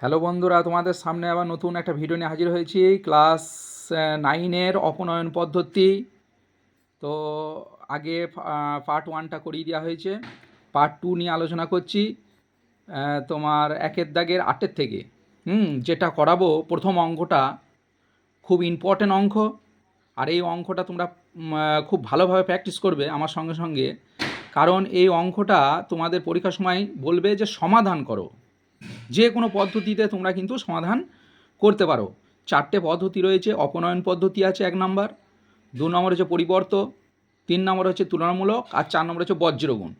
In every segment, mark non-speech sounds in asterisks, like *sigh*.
Hello বন্ধুরা, তোমাদের সামনে আবার নতুন একটা ভিডিও নিয়ে হাজির হয়েছি ক্লাস নাইনের অপনয়ন পদ্ধতি। তো আগে পার্ট ওয়ানটা করিয়ে দেওয়া হয়েছে। পার্ট টু নিয়ে আলোচনা করছি তোমার একের দাগের আটের থেকে। হুম, যেটা করাবো, প্রথম অঙ্কটা খুব ইম্পর্টেন্ট অঙ্ক। আর এই অঙ্কটা তোমরা খুব ভালোভাবে প্র্যাকটিস করবে আমার সঙ্গে সঙ্গে। কারণ এই অঙ্কটা তোমাদের পরীক্ষার সময় বলবে যে সমাধান করো। যে কোনো পদ্ধতিতে তোমরা কিন্তু সমাধান করতে পারো। চারটে পদ্ধতি রয়েছে, অপনয়ন পদ্ধতি আছে এক নাম্বার, দু নম্বর হচ্ছে পরিবর্ত, তিন নম্বর হচ্ছে তুলনামূলক, আর চার নম্বর হচ্ছে বজ্রগুণ।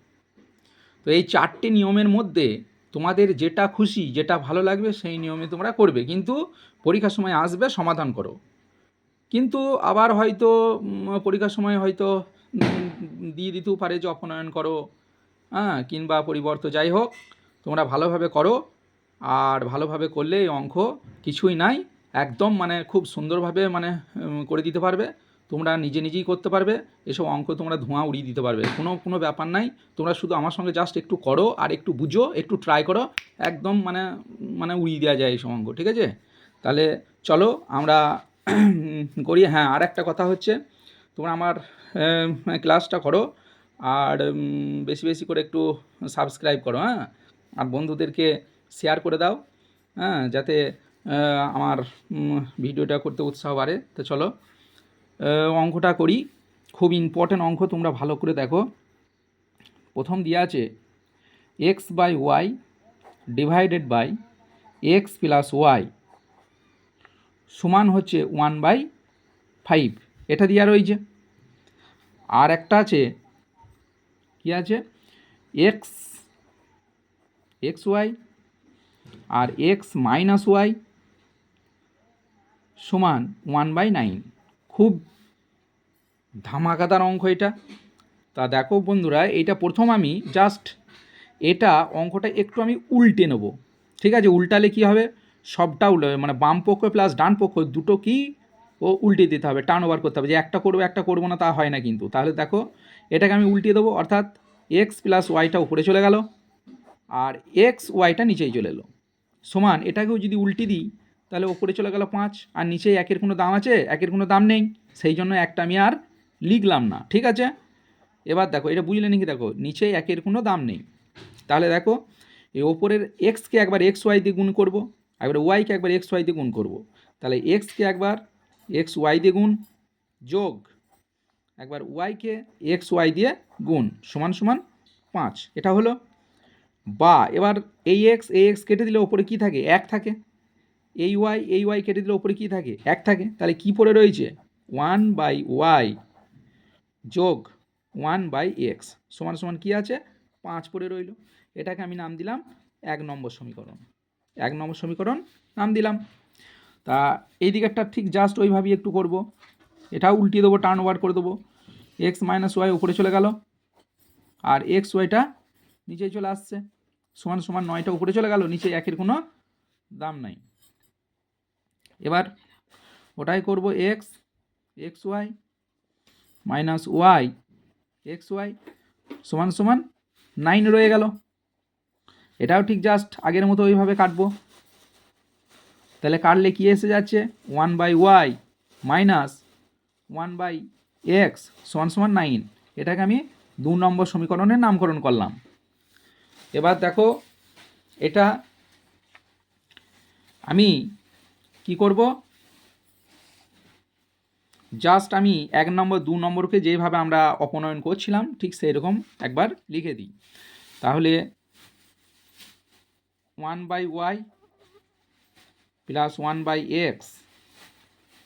তো এই চারটে নিয়মের মধ্যে তোমাদের যেটা খুশি, যেটা ভালো লাগবে, সেই নিয়মে তোমরা করবে। কিন্তু পরীক্ষার সময় আসবে, সমাধান করো। কিন্তু আবার হয়তো পরীক্ষার সময় হয়তো দিয়ে দিতেও পারে যে অপনয়ন করো হ্যাঁ কিংবা পরিবর্ত যাই হোক, তোমরা ভালোভাবে করো। আর ভালোভাবে করলে এই অঙ্ক কিছুই নাই। একদম মানে খুব সুন্দরভাবে মানে করে দিতে পারবে। তোমরা নিজে নিজেই করতে পারবে। এসব অঙ্ক তোমরা ধোঁয়া উড়িয়ে দিতে পারবে। কোনো কোনো ব্যাপার নাই। তোমরা শুধু আমার সঙ্গে জাস্ট একটু করো আর একটু বুঝো, একটু ট্রাই করো। একদম মানে মানে উড়িয়ে দেওয়া যায় এইসব অঙ্ক, ঠিক আছে? তাহলে চলো আমরা *clears throat* করি। হ্যাঁ আর একটা কথা হচ্ছে, তোমরা আমার ক্লাসটা করো আর বেশি বেশি করে একটু সাবস্ক্রাইব করো হ্যাঁ? আর বন্ধুদেরকে শেয়ার করে দাও হ্যাঁ যাতে আমার ভিডিওটা করতে উৎসাহ বাড়ে। তো চলো অঙ্কটা করি। খুব ইম্পর্ট্যান্ট অঙ্ক তোমরা ভালো করে দেখো। প্রথম দেওয়া আছে x by y divided by x plus y সমান হচ্ছে ওয়ান বাই ফাইভ এটা দেওয়া রয়েছে। আর একটা আছে, কি আছে? এক্স এক্স ওয়াই আর এক্স মাইনাস ওয়াই সমান ওয়ান বাই নাইন খুব ধামাকাদার অঙ্ক এটা। তা দেখো বন্ধুরা এটা প্রথম আমি জাস্ট এটা অঙ্কটা একটু আমি উল্টে নেব। ঠিক আছে, উল্টালে কি হবে? সবটা উল্টে মানে বাম পক্ষ প্লাস ডান পক্ষ, দুটো কি ও উল্টে দিতে হবে টার্ন ওভার করতে হবে। যে একটা করব একটা করব না, তা হয় না কিন্তু। তাহলে দেখো, এটাকে আমি উল্টিয়ে দেবো, অর্থাৎ এক্স প্লাস ওয়াইটা উপরে চলে গেল, আর এক্স ওয়াইটা নিচেই চলে এলো। সমান, এটাকেও যদি উল্টি দিই, তাহলে ওপরে চলে গেল পাঁচ, আর নিচে একের কোনো দাম আছে, একের কোনো দাম নেই, সেই জন্য একটা আমি আর লিখলাম না, ঠিক আছে? এবার দেখো, এটা বুঝলে নাকি দেখো নিচে একের কোনো দাম নেই। তাহলে দেখো, এই ওপরের এক্সকে একবার এক্স ওয়াই দিয়ে গুণ করব একবার ওয়াইকে একবার এক্স ওয়াই দিয়ে গুণ করব। তাহলে এক্সকে একবার এক্স ওয়াই দিয়ে গুণ যোগ, একবার ওয়াইকে এক্স ওয়াই দিয়ে গুণ, সমান সমান পাঁচ, এটা হলো বা, এবার এই এক্স এই এক্স কেটে দিলে ওপরে কী থাকে? এক থাকে। এই ওয়াই এই ওয়াই কেটে দিলে ওপরে কী থাকে? এক থাকে। তাহলে কী পড়ে রয়েছে? ওয়ান বাই ওয়াই যোগ ওয়ান বাই এক্স। সমান সমান কী আছে? পাঁচ পড়ে রইল। এটাকে আমি নাম দিলাম এক নম্বর সমীকরণ। এক নম্বর সমীকরণ নাম দিলাম। তা এই দিকেরটা ঠিক জাস্ট ওইভাবেই একটু করব। এটাও উল্টিয়ে দেবো টার্ন ওভার করে দেবো। এক্স মাইনাস ওয়াই উপরে চলে গেল। আর এক্স ওয়াইটা নিচে চলে আসছে। সমান সমান নয়টা উপরে চলে গেল, নিচে একের কোনো দাম নাই। এবার ওটাই করব x x y minus y x y সমান সমান নাইন রয়ে গেল। এটাও ঠিক জাস্ট আগের মতো ওইভাবে কাটবো। তাহলে কাটলে কি এসে যাচ্ছে? One by y minus one by x সমান সমান নাইন এটাকে আমি দু নম্বর সমীকরণের নামকরণ করলাম। এবার দেখো, এটা আমি কি করব? জাস্ট আমি এক নম্বর, দু নম্বরকে যেভাবে আমরা অপনয়ন করছিলাম, ঠিক সেই রকম একবার লিখে দিই। তাহলে one by y plus one by x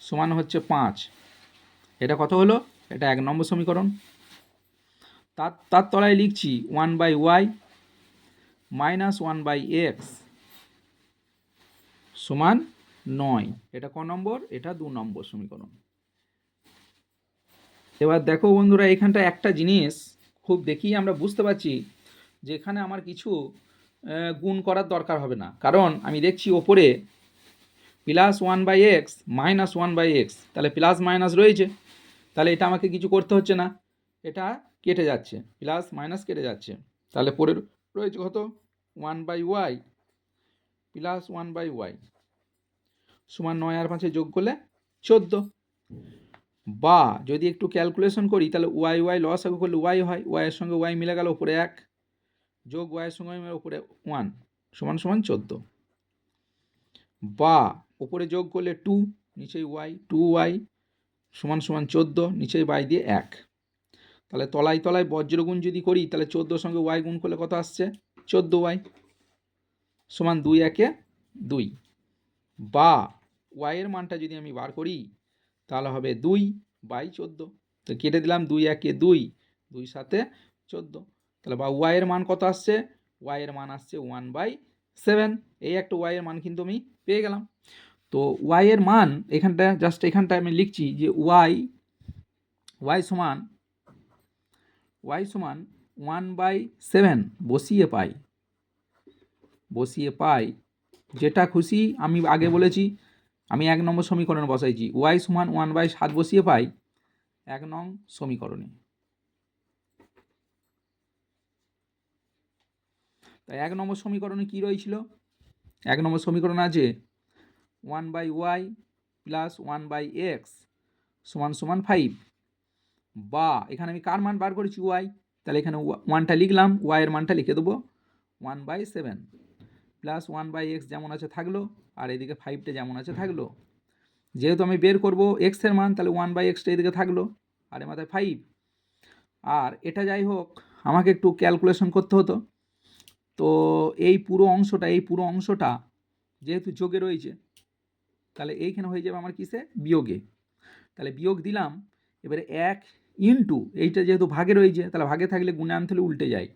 সমান হচ্ছে পাঁচ। এটা কত হলো? এটা এক নম্বর সমীকরণ। তার তার তলায় লিখছি one by y minus one by x সমান নয়। এটা ক নম্বর? এটা দু নম্বর সমীকরণ। এবার দেখো বন্ধুরা, এখানটা একটা জিনিস খুব দেখেই আমরা বুঝতে পারছি যে এখানে আমার কিছু গুণ করার দরকার হবে না। কারণ আমি দেখছি ওপরে plus one by x minus one by x. তাহলে প্লাস মাইনাস রয়েছে। তাহলে এটা আমাকে কিছু করতে হচ্ছে না। এটা কেটে যাচ্ছে। প্লাস মাইনাস কেটে যাচ্ছে। তাহলে পরে রয়েছে কত? One by y, plus one by y, সমান নয় আর পাঁচে যোগ করলে চোদ্দ। বা যদি একটু ক্যালকুলেশন করি, তাহলে ওয়াই ওয়াই লস আগে করলে ওয়াই হয় ওয়াইয়ের সঙ্গে ওয়াই মিলে গেল উপরে এক, যোগ ওয়াইয়ের সঙ্গে উপরে ওয়ান, সমান সমান চোদ্দ। বা উপরে যোগ করলে টু নিচেই ওয়াই, টু ওয়াই, সমান সমান চোদ্দ নিচেই বাই দিয়ে এক। তাহলে তলায় তলায় বজ্রগুণ যদি করি, তাহলে চোদ্দোর সঙ্গে ওয়াই গুণ করলে কত আসছে? চোদ্দ ওয়াই সমান দুই একে দুই। বা ওয়াইয়ের মানটা যদি আমি বার করি, তাহলে হবে দুই বাই চোদ্দ। তো কেটে দিলাম দুই একে দুই দুই সাথে চোদ্দ। তাহলে বা ওয়াইয়ের মান কত আসছে? ওয়াইয়ের মান আসছে ওয়ান বাই সেভেন। এই একটা ওয়াইয়ের মান কিন্তু আমি পেয়ে গেলাম। তো ওয়াইয়ের মান এখানটা, জাস্ট এখানটায় আমি লিখছি যে ওয়াই ওয়াই সমান ওয়াই সমান ওয়ান বাই সেভেন বসিয়ে পাই। বসিয়ে পাই, যেটা খুশি আমি আগে বলেছি, আমি এক নম্বর সমীকরণে বসাইছি। ওয়াই সমান ওয়ান বাই সাত বসিয়ে পাই, এক নং সমীকরণে। তাই এক নম্বর সমীকরণে কী রয়েছিল? এক নম্বর সমীকরণ আছে, one by y plus one by x সমান সমান ফাইভ। বা, এখানে আমি কার মান বার করেছি? ওয়াই। তাহলে এখানে ওয়ানটা লিখলাম ওয়াইয়ের মানটা লিখে দেবো। One by seven plus one by x যেমন আছে থাকল, আর এদিকে ফাইভটা যেমন আছে থাকল। যেহেতু আমি বের করব এক্সের মান, তাহলে ওয়ান বাই এক্সটা এদিকে থাকল, আর এর মাথায় ফাইভ আর এটা যাই হোক, আমাকে একটু ক্যালকুলেশন করতে হতো। তো এই পুরো অংশটা, এই পুরো অংশটা যেহেতু যোগে রয়েছে, তাহলে এইখানে হয়ে যাবে আমার কিসে? বিয়োগে। তাহলে বিয়োগ দিলাম, এবারে এক ইনটু এইটা যেহেতু ভাগে রয়েছে তাহলে ভাগে থাকলে গুণে আনতে হলে উল্টে যায়।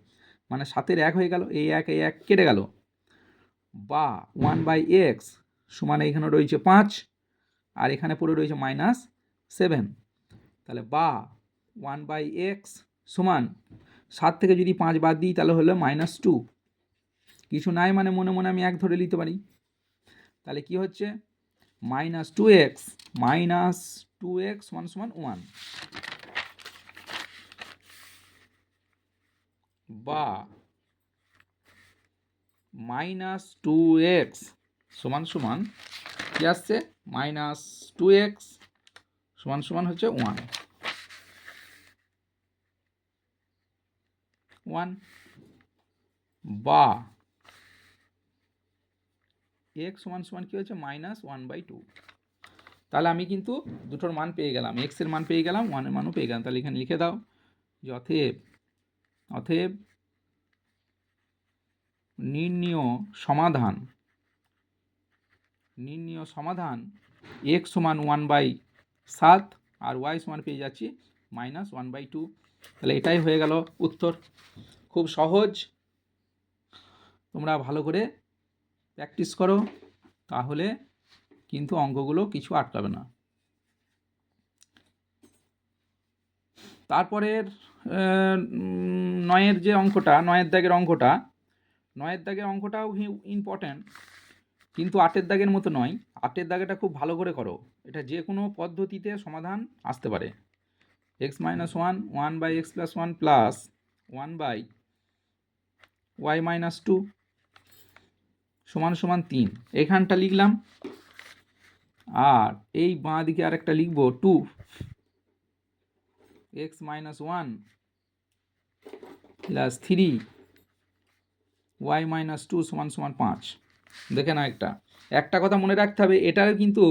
মানে সাতের এক হয়ে গেল, এই এক এই এক কেটে গেল। বা ওয়ান বাই এক্স সমান এইখানে রয়েছে পাঁচ, আর এখানে পড়ে রয়েছে মাইনাস সেভেন তাহলে বা ওয়ান বাই এক্স সমান সাত থেকে যদি পাঁচ বাদ দিই, তাহলে হলো মাইনাস টু কিছু নাই মানে মনে মনে আমি এক ধরে নিতে পারি। তাহলে কি হচ্ছে? Minus two x minus two x সমান সমান ওয়ান বা মাইনাস টু এক্স সমান সমান কি আসছে? মাইনাস টু এক্স সমান সমান হচ্ছে ওয়ান। ওয়ান বা এক্স সমান সমান কী হচ্ছে মাইনাস ওয়ান বাই টু। তাহলে আমি কিন্তু দুটোর মান পেয়ে গেলাম। এক্সের মান পেয়ে গেলাম, ওয়ানের মানও পেয়ে গেলাম। তাহলে এখানে লিখে দাও। যে অথেব নির্ণীয় সমাধান নির্ণীয় সমাধান এক্স সমান ওয়ান বাই সাত আর ওয়াই সমান পেয়ে যাচ্ছি মাইনাস ওয়ান বাই টু তাহলে এটাই হয়ে গেল উত্তর। খুব সহজ। তোমরা ভালো করে প্র্যাকটিস করো, তাহলে কিন্তু অঙ্কগুলো কিছু আটকাবে না। তারপরের নয়ের যে অঙ্কটা, নয়ের দাগের অঙ্কটা, নয়ের দাগের অঙ্কটাও ইম্পর্ট্যান্ট কিন্তু আটের দাগের মতো নয়। আটের দাগেটা খুব ভালো করে করো। এটা যে কোনো পদ্ধতিতে সমাধান আসতে পারে। X minus one one by x plus one plus one by y minus two সমান সমান তিন। এখানটা লিখলাম। আর এই বাঁ দিকে আরেকটা লিখব two x minus one plus three y minus two সমান সমান পাঁচ। দেখে না একটা। একটা কথা মনে রাখতে হবে, এটারও কিন্তু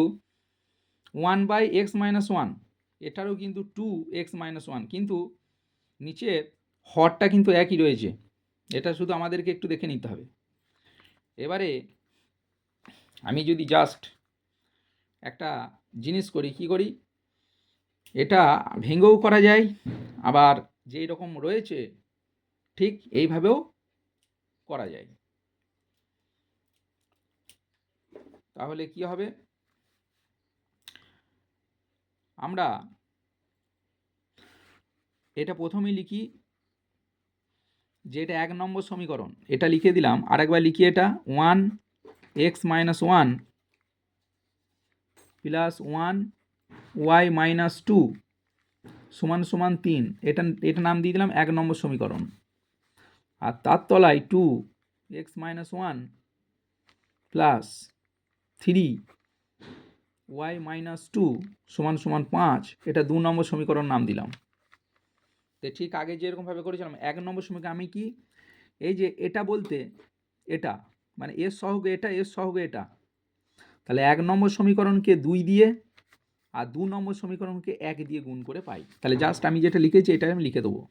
one by x minus one এটারও কিন্তু টু এক্স মাইনাস ওয়ান কিন্তু নিচের হরটা কিন্তু একই রয়েছে। এটা শুধু আমাদেরকে একটু দেখে নিতে হবে। এবারে আমি যদি জাস্ট একটা জিনিস করি, কি করি? এটা ভেঙেও করা যায়, আবার যেই রকম রয়েছে ঠিক এইভাবেও করা যায়। তাহলে কি হবে? আমরা এটা প্রথমেই লিখি যে এটা এক নম্বর সমীকরণ। এটা লিখে দিলাম, আরেকবার লিখি এটা, one x minus one plus one y minus two সমান সমান তিন। এটা এটা নাম দিয়ে দিলাম এক নম্বর সমীকরণ। আর তার তলায় two x minus one plus three y minus two সমান সমান পাঁচ, এটা দু নম্বর সমীকরণ নাম দিলাম। তো ঠিক আগে যেরকমভাবে করেছিলাম, এক নম্বর সমীকরণ আমি কি? এই যে এটা বলতে এটা মানে এর সহগে এটা, এর সহগে এটা। তাহলে এক নম্বর সমীকরণকে দুই দিয়ে আর দু নম্বর সমীকরণকে এক দিয়ে গুণ করে পাই। তাহলে জাস্ট আমি যেটা লিখেছি এটা আমি লিখে দেবো।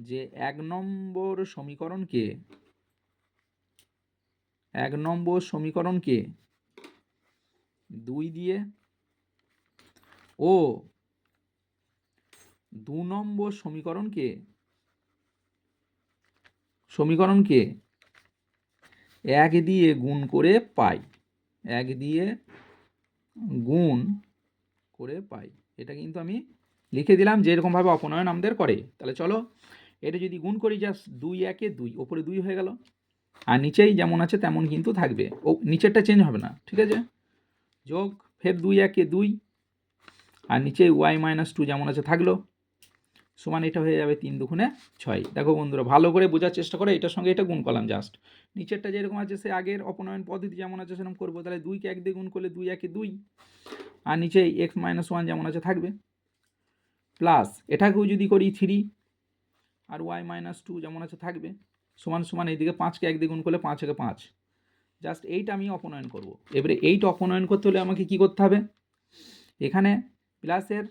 যে এক নম্বর সমীকরণকে এক নম্বর সমীকরণকে দুই দিয়ে? ও, দু নম্বর সমীকরণকে সমীকরণকে এক দিয়ে গুণ করে পাই। এক দিয়ে গুণ করে পাই। এটা কিন্তু আমি লিখে দিলাম যেরকমভাবে অপনয়ন আমাদের করে। তাহলে চলো এটা যদি গুণ করি জাস্ট দুই একে দুই, ওপরে দুই হয়ে গেল। আর নিচেই যেমন আছে তেমন কিন্তু থাকবে। ও, নিচেরটা চেঞ্জ হবে না, ঠিক আছে? যোগ, ফের দুই একে দুই, আর নিচে ওয়াই মাইনাস টু যেমন আছে থাকল। সমান এটা হয়ে যাবে তিন দুগুণে ছয়। দেখো বন্ধুরা, ভালো করে বোঝার চেষ্টা করে, এটার সঙ্গে এটা গুণ করলাম জাস্ট নিচেরটা যেরকম আছে, সে আগের অপনয়ন পদ্ধতি যেমন আছে, সেরকম করব। তাহলে দুইকে এক দিয়ে গুণ করলে দুই একে দুই, আর নিচে এক্স মাইনাস ওয়ান যেমন আছে থাকবে। প্লাস এটাকেও যদি করি থ্রি আর ওয়াই মাইনাস টু যেমন আছে থাকবে, সমান সমান এইদিকে পাঁচকে এক দিয়ে গুণ করলে পাঁচ একে পাঁচ। জাস্ট এইটা আমি অপনয়ন করব। এবারে এইটা অপনয়ন করতে হলে আমাকে কি করতে হবে? এখানে প্লাসের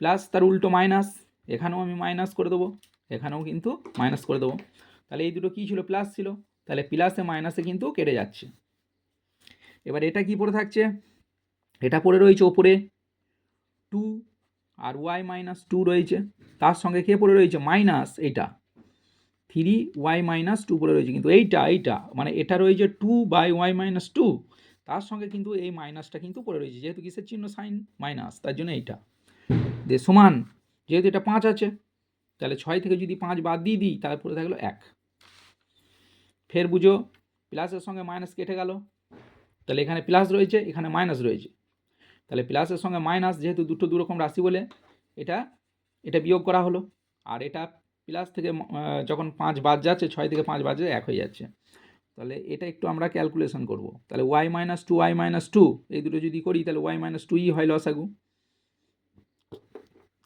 প্লাস তার উল্টো মাইনাস এখানেও আমি মাইনাস করে দেবো, এখানেও কিন্তু মাইনাস করে দেবো। তাহলে এই দুটো কী ছিল? প্লাস ছিল। তাহলে প্লাসে মাইনাসে কিন্তু কেটে যাচ্ছে। এবার এটা কি পড়ে থাকছে? এটা পড়ে রয়েছে ওপরে টু আর ওয়াই মাইনাস টু রয়েছে। তার সঙ্গে কে পড়ে রয়েছে? মাইনাস এইটা থ্রি ওয়াই মাইনাস টু পড়ে রয়েছে। কিন্তু এইটা এইটা মানে এটা রয়েছে two by y minus two তার সঙ্গে কিন্তু এই মাইনাসটা কিন্তু পড়ে রয়েছে। যেহেতু কিসের চিহ্ন? সাইন মাইনাস তার জন্য এইটা। দিয়ে সমান। যেহেতু এটা পাঁচ আছে, তাহলে ছয় থেকে যদি পাঁচ বাদ দিয়ে দিই, তাহলে পড়ে থাকল এক। ফের বুঝো প্লাসের সঙ্গে মাইনাস কেটে গেল। তাহলে এখানে প্লাস রয়েছে, এখানে মাইনাস রয়েছে। তাহলে প্লাসের সঙ্গে মাইনাস যেহেতু দুটো দুরকম রাশি বলে, এটা এটা বিয়োগ করা হলো। আর এটা প্লাস থেকে যখন পাঁচ বাদ যাচ্ছে, ছয় থেকে পাঁচ বাদ যাচ্ছে, এক হয়ে যাচ্ছে। তাহলে এটা একটু আমরা ক্যালকুলেশন করব। তাহলে y minus two y minus two এই দুটো যদি করি, তাহলে ওয়াই মাইনাস টুই হয় লসাগু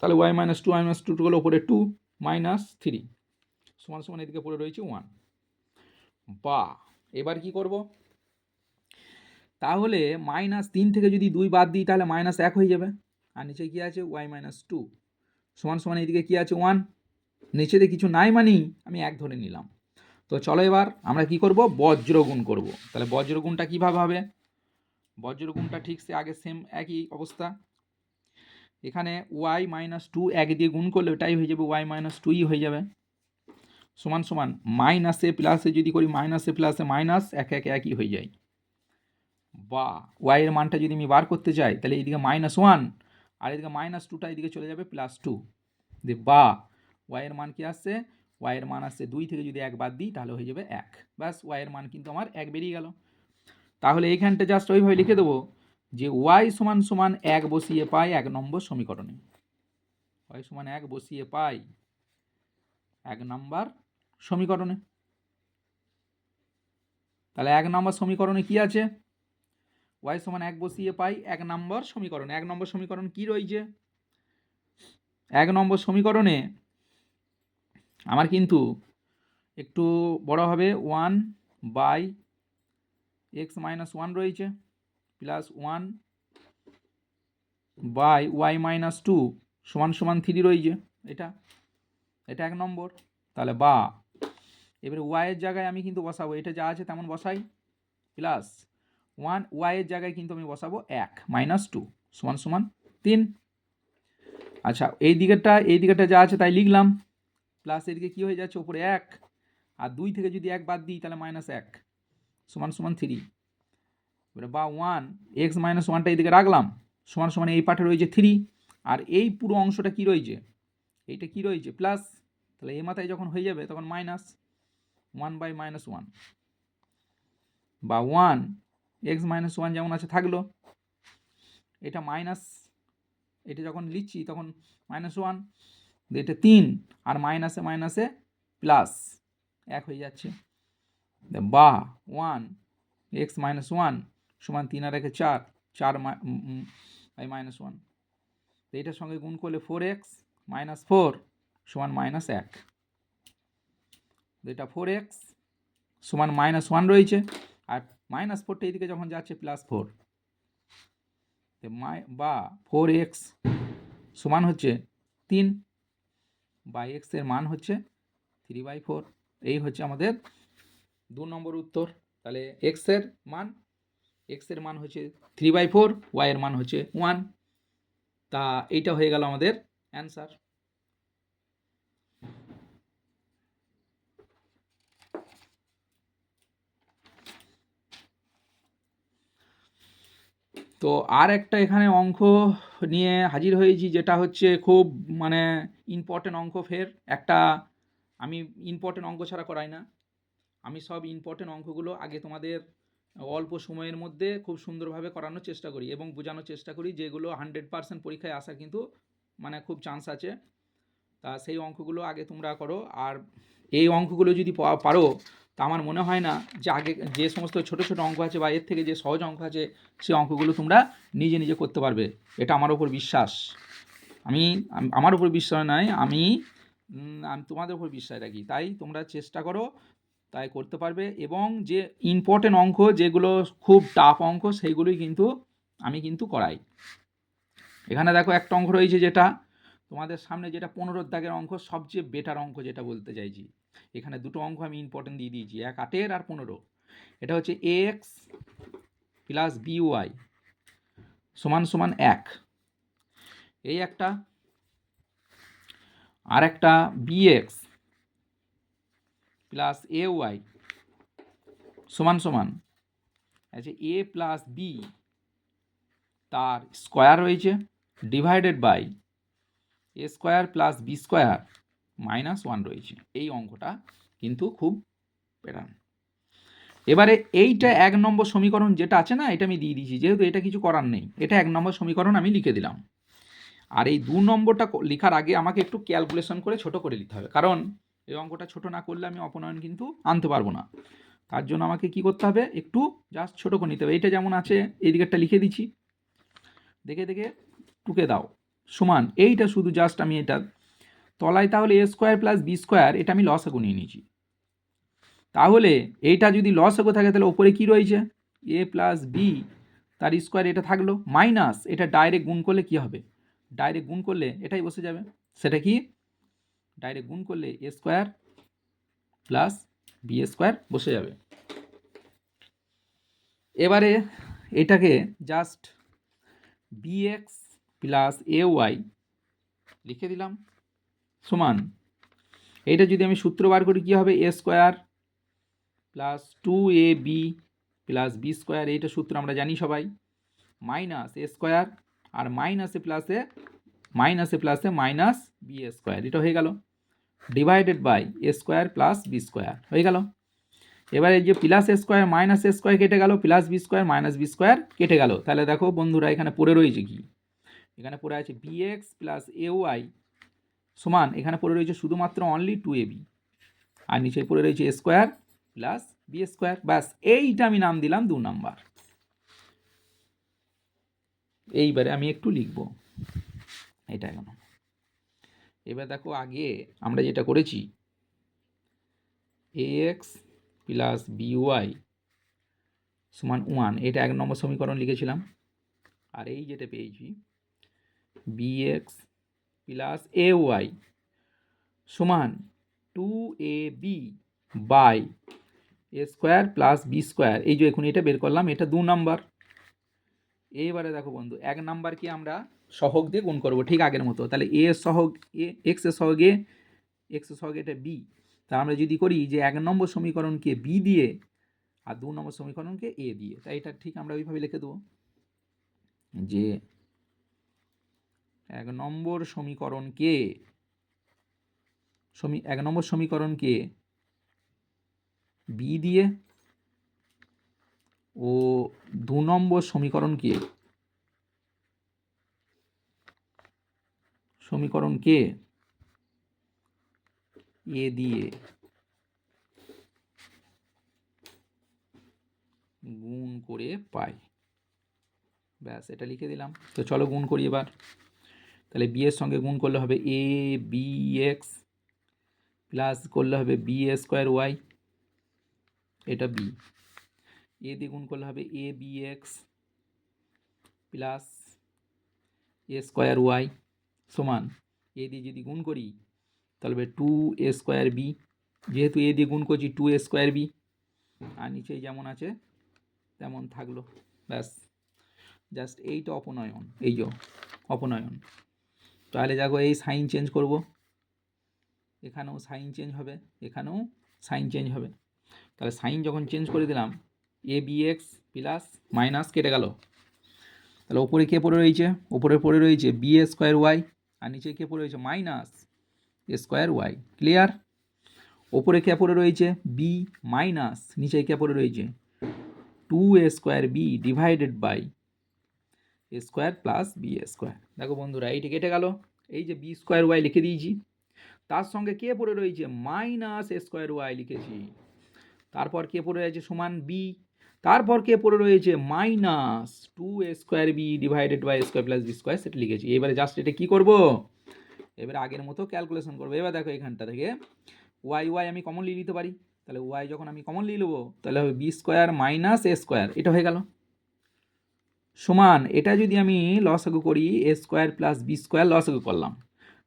তাহলে y minus two y minus two হলো ওপরে টু মাইনাস থ্রি সমান সমান এদিকে পড়ে রয়েছে ওয়ান বা এবার কি করব? তাহলে মাইনাস তিন থেকে যদি দুই বাদ দিই, তাহলে মাইনাস এক হয়ে যাবে। আর নিচে কী আছে? ওয়াই মাইনাস টু সমান সমান এদিকে কী আছে? ওয়ান নিচেতে কিছু নাই মানেই আমি এক ধরে নিলাম। তো চলো এবার আমরা কি করব? বজ্রগুণ করব। তাহলে বজ্রগুণটা কীভাবে হবে? বজ্রগুণটা ঠিক সে আগে সেম একই অবস্থা। এখানে ওয়াই মাইনাস টু এক দিয়ে গুণ করলে ওটাই হয়ে যাবে ওয়াই মাইনাস টুই হয়ে যাবে। সমান সমান মাইনাসে প্লাসে যদি করি মাইনাসে প্লাসে মাইনাস এক এক একই হয়ে যায়। বা ওয়াইয়ের মানটা যদি আমি বার করতে চাই তাহলে এইদিকে মাইনাস ওয়ান আর এদিকে মাইনাস টুটা এদিকে চলে যাবে প্লাস টু দিয়ে বা ওয়াইয়ের মান কি আসছে? ওয়াইয়ের মান আসছে দুই থেকে যদি এক বাদ দিই, তাহলে হয়ে যাবে এক। ব্যাস ওয়াইয়ের মান কিন্তু আমার এক বেরিয়ে গেল। তাহলে এইখানটা জাস্ট ওইভাবে লিখে দেবো যে ওয়াই সমান সমান এক বসিয়ে পাই এক নম্বর সমীকরণে। ওয়াই সমান এক বসিয়ে পাই এক নম্বর সমীকরণে। তাহলে এক নম্বর সমীকরণে কি আছে? ওয়াই সমান এক বসিয়ে পাই এক নম্বর সমীকরণ। এক নম্বর সমীকরণ কি রয়েছে? এক নম্বর সমীকরণে আমার কিন্তু একটু বড় হবে one by x minus one রয়েছে, plus one by y minus two সমান সমান থ্রি রয়েছে, এটা এটা এক নম্বর। তাহলে বা, এবারে ওয়াইয়ের জায়গায় আমি কিন্তু বসাবো, এটা যা আছে তেমন বসাই, প্লাস ওয়ান ওয়াইয়ের জায়গায় কিন্তু আমি বসাবো এক মাইনাস টু সমান সমান তিন। আচ্ছা এই দিকেরটা এই দিকেরটা যা আছে তাই লিখলাম। প্লাস এদিকে কী হয়ে যাচ্ছে? ওপরে এক। আর দুই থেকে যদি এক বাদ দিই, তাহলে মাইনাস এক, সমান সমান থ্রি এবারে বা ওয়ান এক্স মাইনাস ওয়ানটা এইদিকে রাখলাম। সমান সমান এই পাঠে রয়েছে থ্রি আর এই পুরো অংশটা কি রয়েছে? এইটা কি রয়েছে? প্লাস তাহলে এ মাথায় যখন হয়ে যাবে, তখন minus one by minus one বা ওয়ান এক্স মাইনাস ওয়ান যেমন আছে, থাকল। এটা মাইনাস এটা যখন লিখছি তখন মাইনাস ওয়ান এটা তিন, আর মাইনাসে মাইনাসে প্লাস এক হয়ে যাচ্ছে। বা ওয়ান এক্স মাইনাস ওয়ান সমান তিন আর একে চার চার বাই মাইনাস ওয়ান তো এটার সঙ্গে গুণ করলে ফোর এক্স মাইনাস ফোর সমান মাইনাস এক। এটা ফোর এক্স সমান মাইনাস ওয়ান রয়েছে, আর মাইনাস ফোরটা এইদিকে যখন যাচ্ছে প্লাস ফোর মাই বা ফোর এক্স সমান হচ্ছে তিন বাই এক্সের মান হচ্ছে থ্রি বাই ফোর এই হচ্ছে আমাদের দু নম্বর উত্তর। তাহলে এক্সের মান এক্সের মান হচ্ছে থ্রি বাই ফোর ওয়াইয়ের মান হচ্ছে ওয়ান তা এইটা হয়ে গেল আমাদের অ্যান্সার তো আর একটা এখানে অঙ্ক নিয়ে হাজির হয়েছি, যেটা হচ্ছে খুব মানে ইম্পর্টেন্ট অঙ্ক ফের। একটা আমি ইম্পর্টেন্ট অঙ্ক ছাড়া করাই না। আমি সব ইম্পর্টেন্ট অঙ্কগুলো আগে তোমাদের অল্প সময়ের মধ্যে খুব সুন্দরভাবে করানোর চেষ্টা করি এবং বোঝানোর চেষ্টা করি, যেগুলো হান্ড্রেড পার্সেন্ট পরীক্ষায় আসা কিন্তু মানে খুব চান্স আছে। তা সেই অঙ্কগুলো আগে তোমরা করো। আর এই অঙ্কগুলো যদি পারো তা আমার মনে হয় না যে আগে যে সমস্ত ছোট ছোট অঙ্ক আছে বা এর থেকে যে সহজ অঙ্ক আছে সেই অঙ্কগুলো তোমরা নিজে নিজে করতে পারবে। এটা আমার ওপর বিশ্বাস। আমি আমার উপর বিশ্বাস নয়, আমি আমি তোমাদের উপর বিশ্বাস রাখি। তাই তোমরা চেষ্টা করো, তাই করতে পারবে এবং যে ইম্পর্টেন্ট অঙ্ক, যেগুলো খুব টাফ অঙ্ক, সেইগুলোই কিন্তু আমি কিন্তু করাই। এখানে দেখো একটা অঙ্ক রয়েছে যেটা তোমাদের সামনে যেটা পনেরো দাগের অঙ্ক, সবচেয়ে বেটার অঙ্ক যেটা বলতে চাইছি। এখানে দুটো অঙ্ক আমি ইম্পর্টেন্ট দিয়ে দিয়েছি, এক আটের আর পনেরো। এটা হচ্ছে এক্স প্লাস বিওয়াই সমান সমান এক। এই একটা, আর একটা বিএক্স প্লাস এ ওয়াই সমান সমান আচ্ছা এ প্লাস বি তার স্কোয়ার রয়েছে divided by a square plus b square minus one রয়েছে। এই অঙ্কটা কিন্তু খুব পেরান এবারে এইটা এক নম্বর সমীকরণ যেটা আছে না, এটা আমি দিয়ে দিয়েছি, যেহেতু এটা কিছু করার নেই, এটা এক নম্বর সমীকরণ আমি লিখে দিলাম। আর এই দু নম্বরটা লেখার আগে আমাকে একটু ক্যালকুলেশন করে ছোট করে নিতে হবে, কারণ এই অঙ্কটা ছোট না করলে আমি অপনয়ন কিন্তু আনতে পারব না। তার জন্য আমাকে কি করতে হবে, একটু জাস্ট ছোট করে নিতে হবে। এইটা যেমন আছে, এই দিকেরটা লিখে দিচ্ছি। দেখে দেখে টুকে দাও। সমান, এইটা শুধু জাস্ট আমি এটা তলায় তাহলে a square plus b square এটা আমি লস লসাগু নিয়ে নিয়েছি। তাহলে এইটা যদি লস লসাগু থাকে, তাহলে ওপরে কি রয়েছে? এ প্লাস বি তার স্কোয়ার এটা থাকল মাইনাস এটা ডাইরেক্ট গুণ করলে কি হবে? ডাইরেক্ট গুণ করলে এটাই বসে যাবে। সেটা কি? ডাইরেক্ট গুণ করলে a square plus b square বসে যাবে। এবারে এটাকে just b x plus a y লিখে দিলাম, সমান। এইটা যদি আমি সূত্র বার করি, কী হবে? A square plus two a b plus b square এইটা সূত্র আমরা জানি সবাই। মাইনাস এ স্কোয়ার আর মাইনাসে প্লাসে মাইনাসে প্লাসে মাইনাস বি স্কোয়ার এটা হয়ে গেল। Divided by a square plus b square হয়ে গেল। এবার যে plus a square minus a square কেটে গেল plus b square minus b square কেটে গেল। তাহলে দেখো বন্ধুরা, এখানে পড়ে রয়েছে কি? এখানে পড়ে আছে b x plus a y সমান, এখানে পড়ে রয়েছে শুধুমাত্র অনলি টু এ বি আর নিচে পড়ে রয়েছে a square plus b square ব্যাস, এইটা আমি নাম দিলাম দু নাম্বার। এইবারে আমি একটু লিখব। এটা এখন। এবার দেখো আগে আমরা যেটা করেছি a x plus b y সমান ওয়ান এটা এক নম্বর সমীকরণ লিখেছিলাম। আর এই যেটা পেয়েছি b x plus a y সমান two a b by a square plus b square এই যে এখন এটা বের করলাম, এটা দু নাম্বার এইবারে দেখো বন্ধু, এক নাম্বারকে আমরা সহগ দিয়ে গুণ করব ঠিক আগের মতো। তাহলে এ সহগ এ এক্সের সহগ এক্সের সহগ এটা বি তা আমরা যদি করি যে এক নম্বর সমীকরণকে বি দিয়ে আর দু নম্বর সমীকরণকে এ দিয়ে, তাই এটা ঠিক আমরা ওইভাবে লিখে দেবো। যে এক নম্বর সমীকরণকে সমী, এক নম্বর সমীকরণকে বি দিয়ে? ও দু নম্বর সমীকরণকে সমীকরণকে এ দিয়ে। গুণ করে পাই। ব্যাস, এটা লিখে দিলাম। তো চলো গুণ করি এবার। তাহলে বি এর সঙ্গে গুণ করলে হবে এ বি এক্স প্লাস করলে হবে বি এ স্কোয়ার ওয়াই এটা বি এ দিয়ে গুণ করলে হবে a b x plus a square y সমান। এ দিয়ে যদি গুণ করি, তাহলে টু এ স্কোয়ার বি যেহেতু এ দিয়ে গুণ করছি টু এ স্কোয়ার বি আর নিচে যেমন আছে, তেমন থাকল। ব্যাস জাস্ট এইটা অপনয়ন, এই যে অপনয়ন। তাহলে দেখো এই সাইন চেঞ্জ করব। এখানেও সাইন চেঞ্জ হবে, এখানেও সাইন চেঞ্জ হবে। তাহলে সাইন যখন চেঞ্জ করে দিলাম a b x plus minus কেটে গেল। তাহলে ওপরে কে পড়ে রয়েছে? ওপরে পড়ে রয়েছে বি এ স্কোয়ার ওয়াই আর নিচে কে পড়ে রয়েছে? মাইনাস স্কোয়ার ওয়াই ক্লিয়ার ওপরে কে পড়ে রয়েছে? বি মাইনাস নিচে কে পড়ে রয়েছে? Two a square b divided by a square plus b a square. দেখো বন্ধুরা এইটি কেটে গেল। এই যে বি স্কোয়ার ওয়াই লিখে দিয়েছি। তার সঙ্গে কে পড়ে রয়েছে? মাইনাস এ স্কোয়ার ওয়াই লিখেছি। তারপর কে পড়ে রয়েছে? সমান বি। তারপর কে পড়ে রয়েছে? Minus two A square B divided by square plus B square, সেটা লিখেছি। এবারে জাস্ট এটা কী করব? এবারে আগের মতো ক্যালকুলেশন করব। এবার দেখো এখানটা থেকে ওয়াই ওয়াই আমি কমনলি নিতে পারি। তাহলে ওয়াই যখন আমি কমনলি নেব, তাহলে হবে B square minus A square. এটা হয়ে গেল। সমান এটা যদি আমি লসাগু করি, A square plus B square লসাগু করলাম।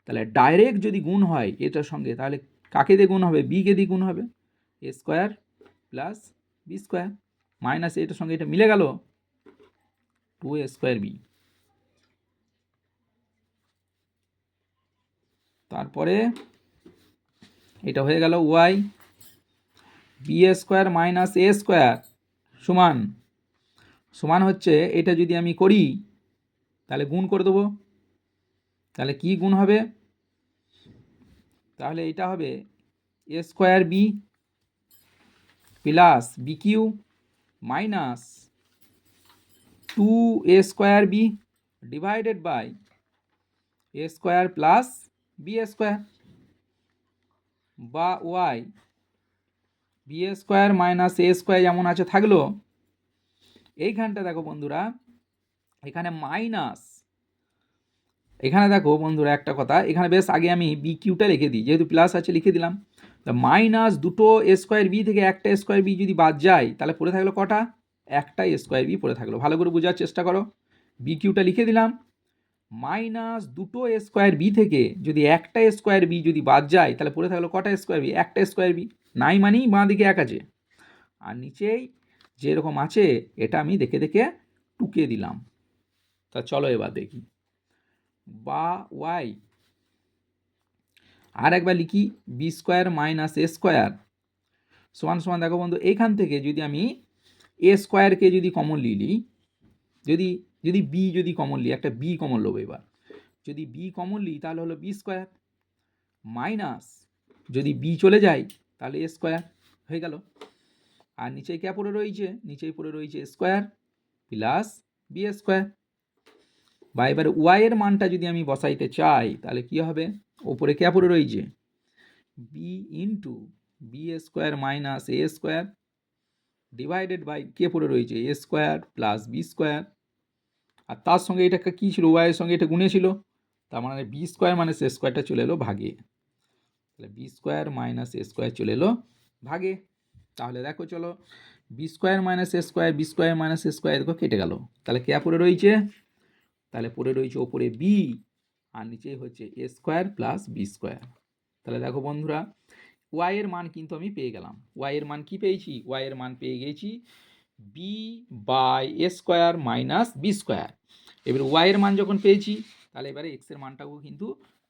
তাহলে ডাইরেক্ট যদি গুণ হয় এটার সঙ্গে, তাহলে কাকে দিয়ে গুণ হবে? বিকে দিয়ে গুণ হবে। A square plus B square minus এটার সঙ্গে এটা মিলে গেল টু এ স্কোয়ার বি। তারপরে এটা হয়ে গেল Y, B square minus A square সমান সমান হচ্ছে এটা যদি আমি করি, তাহলে গুণ করে দেবো। তাহলে কি গুণ হবে? তাহলে এটা হবে A square B plus B Q minus two A square B divided by A square plus B square বা Y B square minus A square যেমন আছে থাকল এইখানটা দেখো বন্ধুরা, এখানে মাইনাস এখানে দেখো বন্ধুরা একটা কথা, এখানে বেশ আগে আমি বি কিউটা লিখে দিই, যেহেতু প্লাস আছে লিখে দিলাম। মাইনাস দুটো স্কোয়ার বি থেকে একটা স্কোয়ার বি যদি বাদ যায়, তাহলে পড়ে থাকল কটা? একটা স্কোয়ার বি পড়ে থাকল। ভালো করে বোঝার চেষ্টা করো। বি কিউটা লিখে দিলাম। মাইনাস দুটো স্কোয়ার বি থেকে যদি একটা স্কোয়ার বি যদি বাদ যায়, তাহলে পড়ে থাকল কটা স্কোয়ার বি একটা স্কোয়ার বি নাই মানেই বাঁ দিকে এক আছে। আর নিচেই যেরকম আছে, এটা আমি দেখে দেখে টুকে দিলাম। তা চলো এবার দেখি। বা ওয়াই। আর একবার লিখি, B square minus A square. সমান সমান দেখো বন্ধু, এখান থেকে যদি আমি এ স্কোয়ারকে যদি কমন নিই যদি যদি বি যদি কমন নিই একটা বি কমন নেব এবার। যদি বি কমন নিই তাহলে হলো বি স্কোয়ার। মাইনাস যদি বি চলে যায়, তাহলে এ স্কোয়ার। হয়ে গেল। আর নিচে কে পড়ে রয়েছে? নিচেই পড়ে রয়েছে স্কোয়ার প্লাস বি স্কোয়ার বা এবার ওয়াইয়ের মানটা যদি আমি বসাইতে চাই, তাহলে কি হবে? ওপরে কে পড়ে রয়েছে? B into B square minus A square divided by কে পড়ে রয়েছে? A square plus B square আর তার সঙ্গে এটা কী ছিল? ওয়াইয়ের সঙ্গে এটা গুণে ছিল। তার মানে বি স্কোয়ার মাইনাস এ স্কোয়ারটা চলে এলো ভাগে। তাহলে B square minus A square চলে এলো ভাগে। তাহলে দেখো চলো B square minus A square B square minus A square দেখো কেটে গেল। তাহলে কে পড়ে রয়েছে? তাহলে পড়ে রয়েছে ওপরে বি আর নিচেই হচ্ছে A square plus B square তাহলে দেখো বন্ধুরা ওয়াইয়ের মান কিন্তু আমি পেয়ে গেলাম। ওয়াইয়ের মান কি পেয়েছি? ওয়াইয়ের মান পেয়ে গেছি B by A square minus B square এবার ওয়াইয়ের মান যখন পেয়েছি, তাহলে এবারে এক্সের মানটাও কিন্তু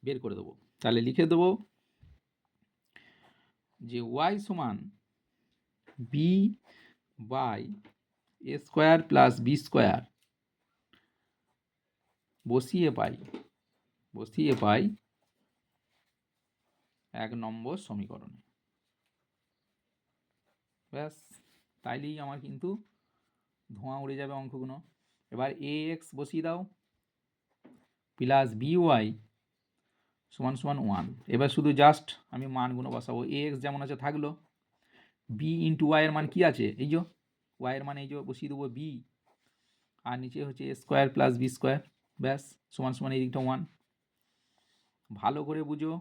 বের করে দেবো। তাহলে লিখে দেবো যে ওয়াই সমান B by A square plus B square বসিয়ে পাই বসিয়ে পাই এক নম্বর সমীকরণে। ব্যাস, তাইলেই আমার কিন্তু ধোঁয়া উড়ে যাবে অঙ্কগুলো। এবার এ এক্স বসিয়ে দাও প্লাস বি ওয়াই সমান সমান ওয়ান এবার শুধু জাস্ট আমি মানগুলো বসাবো। এ এক্স যেমন আছে থাকল। বি ইন্টু ওয়াইয়ের মান কী আছে? এই যে ওয়াইয়ের মানে এই যে বসিয়ে দেবো বি আর নিচে হচ্ছে A square plus B square ব্যাস, সমান সমান এই দিকটা ওয়ান ভালো করে বুঝো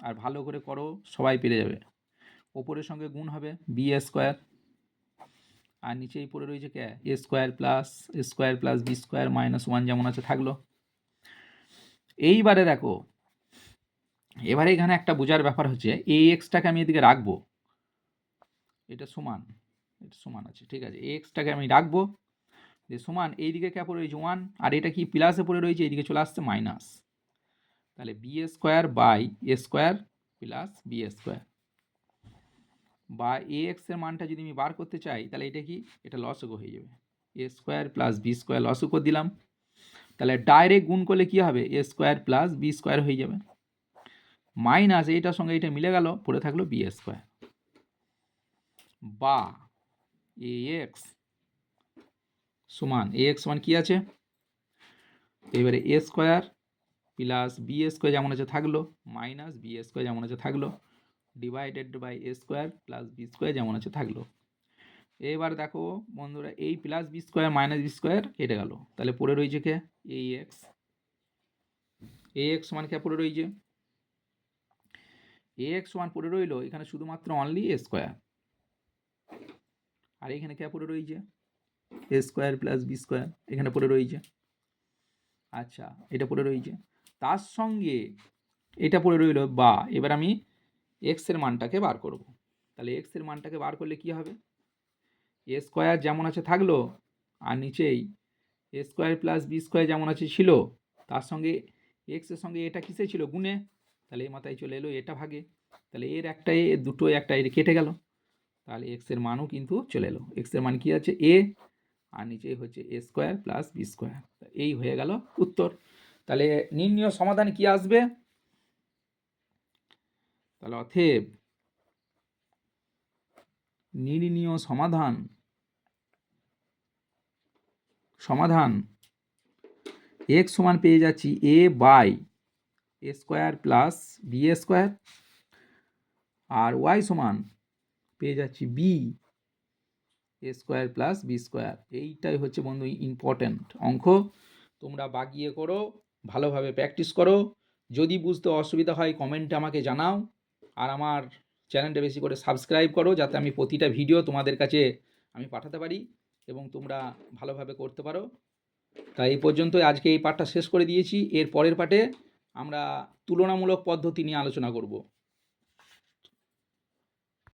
আর ভালো করে করো, সবাই পেরে যাবে। ওপরের সঙ্গে গুণ হবে বি এ স্কোয়ার আর নিচেই পড়ে রয়েছে কে? A square plus A square plus B square minus one যেমন আছে থাকল। এইবারে দেখো, এবারে এখানে একটা বোঝার ব্যাপার হচ্ছে এই এক্সটাকে আমি এদিকে রাখব। এটা সমান এটা সমান আছে, ঠিক আছে? এক্সটাকে আমি রাখব, যে সমান, এইদিকে কে পড়ে রয়েছে ওয়ান আর এটা কি প্লাসে পড়ে রয়েছে, এইদিকে চলে আসছে মাইনাস তাহলে B A square by A square plus B A square বা এ এক্সের মানটা যদি আমি বার করতে চাই, তাহলে এটা কি? এটা লসগো হয়ে যাবে। A square plus B square করে দিলাম। তাহলে ডাইরেক্ট গুণ করলে কি হবে? A square plus B square হয়ে যাবে। মাইনাস এইটার সঙ্গে এটা মিলে গেল, পড়ে থাকল বি এ স্কোয়ার বা এ এক্স সমান এ এক্স সমান কী আছে? এবারে A square plus B square যেমন আছে থাকল মাইনাস বি স্কোয়ার যেমন আছে থাকল divided by A square plus B square যেমন আছে থাকল। এবার দেখো বন্ধুরা, এই plus B square minus B square কেটে গেল। তাহলে পড়ে রয়েছে কে? এই এক্স এ এক্স সমান কে পড়ে রয়েছে? এ এক্স সমান পড়ে রইল এখানে শুধুমাত্র অনলি এ স্কোয়ার আর এখানে কে পড়ে রয়েছে? A square plus B square এখানে পড়ে রয়েছে। আচ্ছা এটা পড়ে রয়েছে। তার সঙ্গে এটা পড়ে রইল বা, এবার আমি এক্সের মানটাকে বার করব। তাহলে এক্সের মানটাকে বার করলে কি হবে? এ স্কোয়ার যেমন আছে থাকল, আর নিচেই A square plus B square যেমন আছে ছিল, তার সঙ্গে এক্সের সঙ্গে এটা কিসে ছিল? গুণে। তাহলে এই মাথায় চলে এলো এটা ভাগে। তাহলে এর একটা এ, দুটো একটা এর কেটে গেল। তাহলে এক্সের মানও কিন্তু চলে এলো। এক্সের মান কি আছে? এ আর নিচে হচ্ছে A square plus B square এই হয়ে গেল উত্তর। তাহলে নির্ণয় সমাধান কি আসবে? তাহলে অথেব নির্ণীয় সমাধান সমাধান এক্স সমান পেয়ে যাচ্ছি A by A square plus B square R Y সমান পেয়ে যাচ্ছি B A square plus B square এইটাই হচ্ছে বন্ধু ইম্পর্ট্যান্ট অঙ্ক। তোমরা বাগিয়ে করো, ভালোভাবে প্র্যাকটিস করো। যদি বুঝতে অসুবিধা হয় কমেন্টে আমাকে জানাও। আর আমার চ্যানেলটা বেশি করে সাবস্ক্রাইব করো, যাতে আমি প্রতিটা ভিডিও তোমাদের কাছে আমি পাঠাতে পারি এবং তোমরা ভালোভাবে করতে পারো। তাই এই পর্যন্তই আজকে এই পাঠটা শেষ করে দিয়েছি। এর পরের পাঠে আমরা তুলনামূলক পদ্ধতি নিয়ে আলোচনা করব।